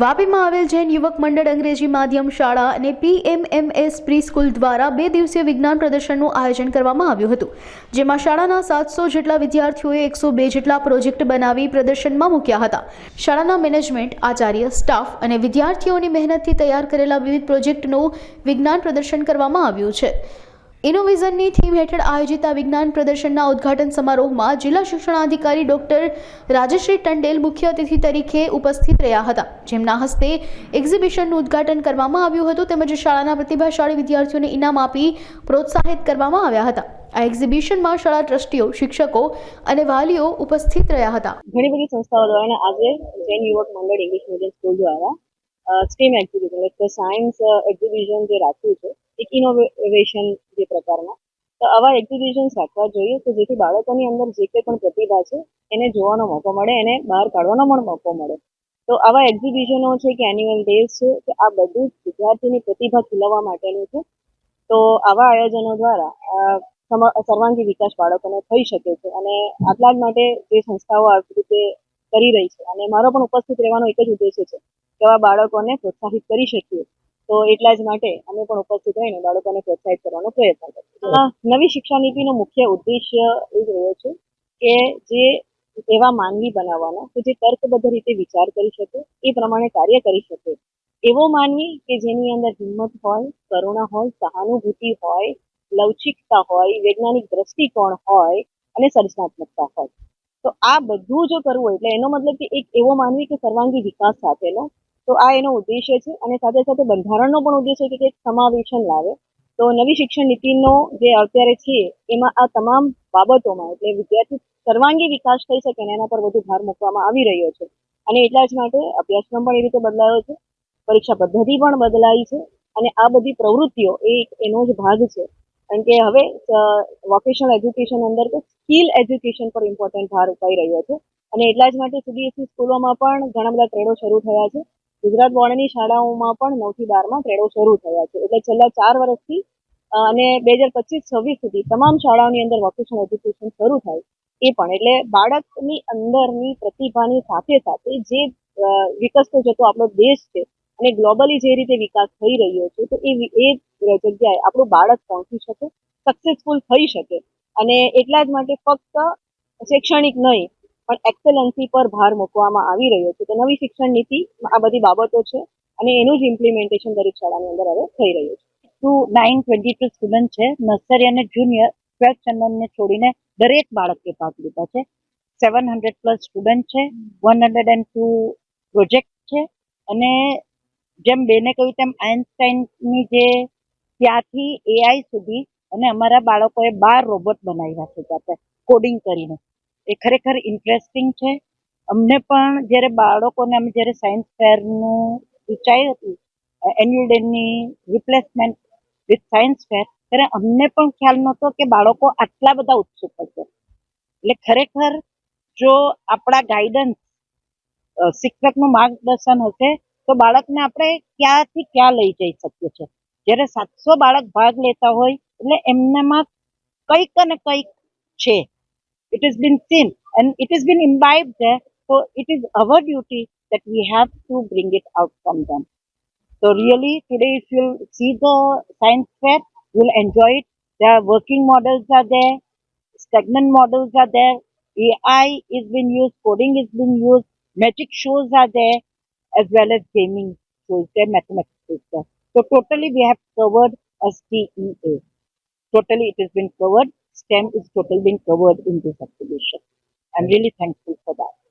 વાપીમાં આવેલ જૈન યુવક મંડળ અંગ્રેજી માધ્યમ શાળા અને પીએમએમએસ પ્રી સ્કૂલ દ્વારા બે દિવસીય વિજ્ઞાન પ્રદર્શનનું આયોજન કરવામાં આવ્યું હતું, જેમાં શાળાના સાતસો જેટલા વિદ્યાર્થીઓએ એકસો બે જેટલા પ્રોજેક્ટ બનાવી પ્રદર્શનમાં મૂક્યા હતા. શાળાના મેનેજમેન્ટ, આચાર્ય, સ્ટાફ અને વિદ્યાર્થીઓની મહેનતથી તૈયાર કરેલા વિવિધ પ્રોજેક્ટનું વિજ્ઞાન પ્રદર્શન કરવામાં આવ્યું છે. ઇનોવિઝનની થીમ હેઠળ આયોજિત આ વિજ્ઞાન પ્રદર્શનના ઉદ્ઘાટન સમારોહમાં જિલ્લા શિક્ષણાધિકારી ડોક્ટર રાજશ્રી ટંડેલ મુખ્ય અતિથિ તરીકે ઉપસ્થિત રહ્યા હતા. જેમના હસ્તે એક્ઝિબિશનનું ઉદ્ઘાટન કરવામાં આવ્યું હતું તેમજ શાળાના પ્રતિભાશાળી વિદ્યાર્થીઓને ઇનામ આપી પ્રોત્સાહિત કરવામાં આવ્યા હતા. આ એક્ઝિબિશનમાં શાળા ટ્રસ્ટીઓ, શિક્ષકો અને વાલીઓ ઉપસ્થિત રહ્યા હતા. ઘણી બધી સંસ્થાઓ દ્વારા આજે Jain Yuvak Mandal English medium school દ્વારા સ્ટીમ એક્ઝિબિશન એટલે સાયન્સ એક્ઝિબિશન જે રાખ્યું છે એક ઇનોવેશન જે પ્રકારના તો આવા એક્ઝિબિશન્સ રાખવા જોઈએ કે જેથી બાળકોની અંદર જે કંઈ પણ પ્રતિભા છે, એને જોવાનો મોકો મળે, એને બહાર કાઢવાનો પણ મોકો મળે. તો આવા એક્ઝિબિશનો છે કે એન્યુઅલ ડેઝ છે કે આ બધું વિદ્યાર્થીની પ્રતિભા ખીલવવા માટેનું છે. તો આવા આયોજનો દ્વારા સર્વાંગી વિકાસ બાળકોને થઈ શકે છે અને આટલા જ માટે જે સંસ્થાઓ આવી રીતે કરી રહી છે, અને મારો પણ ઉપસ્થિત રહેવાનો એક જ ઉદ્દેશ્ય છે કે આવા બાળકોને પ્રોત્સાહિત કરી શકીએ. તો એટલા જ માટે અમે પણ ઉપસ્થિત રહીને બાળકોને પ્રોત્સાહિત કરવાનો પ્રયત્ન કરીશું. નવી શિક્ષા નીતિનો મુખ્ય ઉદ્દેશ્ય એ જ રહ્યો છે કે જે એવા માનવી બનાવવાના કે જે તર્કબદ્ધ રીતે વિચાર કરી શકે એ પ્રમાણે કાર્ય કરી શકે. એવો માનવી કે જેની અંદર હિંમત હોય કરુણા હોય સહાનુભૂતિ હોય લવચિકતા હોય વૈજ્ઞાનિક દ્રષ્ટિકોણ હોય અને સર્જનાત્મકતા હોય. તો આ બધું જો કરવું એટલે એનો મતલબ કે એક એવો માનવી કે સર્વાંગી વિકાસ સાથેનો તો આ એનો ઉદ્દેશ્ય છે અને સાથે સાથે બંધારણનો પણ ઉદ્દેશ્ય છે કે સમાવેશન લાવે. તો નવી શિક્ષણ નીતિનો જે અત્યારે છે, એમાં આ તમામ બાબતોમાં એટલે વિદ્યાર્થી સર્વાંગી વિકાસ થઈ શકે ને એના પર વધુ ભાર મૂકવામાં આવી રહ્યો છે. અને એટલા જ માટે અભ્યાસક્રમ પણ એ રીતે બદલાયો છે. પરીક્ષા પદ્ધતિ પણ બદલાઈ છે અને આ બધી પ્રવૃત્તિઓ એ એનો જ ભાગ છે. કારણ કે હવે વોકેશનલ એજ્યુકેશન અંદર તો સ્કિલ એજ્યુકેશન પર ઇમ્પોર્ટન્ટ ભાર ઉપાઈ રહ્યો છે. અને એટલા જ માટે સીબીએસઈ સ્કૂલોમાં પણ ઘણા બધા ટ્રેડો શરૂ થયા છે. ગુજરાત બોર્ડની શાળાઓમાં પણ નવથી બારમાં ટ્રેડો શરૂ થયા છે. એટલે છેલ્લા ચાર વર્ષથી અને બે હજાર પચીસ છવ્વીસ સુધી તમામ શાળાઓની અંદર વોકેશનલ એજ્યુકેશન શરૂ થાય એ પણ. એટલે બાળકની અંદરની પ્રતિભાની સાથે સાથે જે વિકસતો જતો આપણો દેશ છે અને ગ્લોબલી જે રીતે વિકાસ થઈ રહ્યો છે, તો એ એ જગ્યાએ આપણું બાળક પહોંચી શકે સક્સેસફુલ થઈ શકે. અને એટલા જ માટે ફક્ત શૈક્ષણિક નહીં પણ એક્સેલન્સી પર ભાર મૂકવામાં આવી રહ્યો છે. તો નવી શિક્ષણ નીતિ આ બધી બાબતો છે અને એનું જ ઇમ્પ્લિમેન્ટેશન દરેક શાળાની અંદર હવે થઈ રહ્યું છે. Two nine twenty two student છે નર્સરી અને જુનિયર ટ્વેલ્થ સ્ટેન્ડર્ડને છોડીને દરેક બાળકે ભાગ લીધા છે. સેવન હંડ્રેડ પ્લસ સ્ટુડન્ટ છે one hundred and two project છે અને જેમ બેને કહ્યું તેમ આઇન્સ્ટાઈનની જે ત્યાંથી એઆઈ સુધી અને અમારા બાળકોએ બાર રોબોટ બનાવ્યા છે. જાતે કોડિંગ કરીને. એ ખરેખર ઇન્ટરેસ્ટિંગ છે. અમને પણ જ્યારે બાળકોને અમે જ્યારે સાયન્સ ફેરનું વિચાર્યું હતું એન્યુઅલ ડેની રિપ્લેસમેન્ટ વિથ સાયન્સ ફેર ત્યારે અમને પણ ખ્યાલ નહોતો કે બાળકો આટલા બધા ઉત્સુક હશે એટલે ખરેખર જો આપણા ગાઈડન્સ શિક્ષકનું માર્ગદર્શન હશે, તો બાળકને આપણે ક્યાંથી ક્યાં લઈ જઈ શકીએ છીએ? જ્યારે સાતસો બાળક ભાગ લેતા હોય, એટલે એમનામાં કંઈક અને કંઈક છે. It has been seen and it has been imbibed there. So it is our duty that we have to bring it out from them. So really today if you'll see the science fair, you'll enjoy it. Are working models are there, stagnant models are there, AI is being used, coding is being used, magic shows are there, as well as gaming shows there, mathematics is there. So totally we have covered a STEA. Totally it has been covered. STEM is totally being covered in this exhibition. I'm really thankful for that.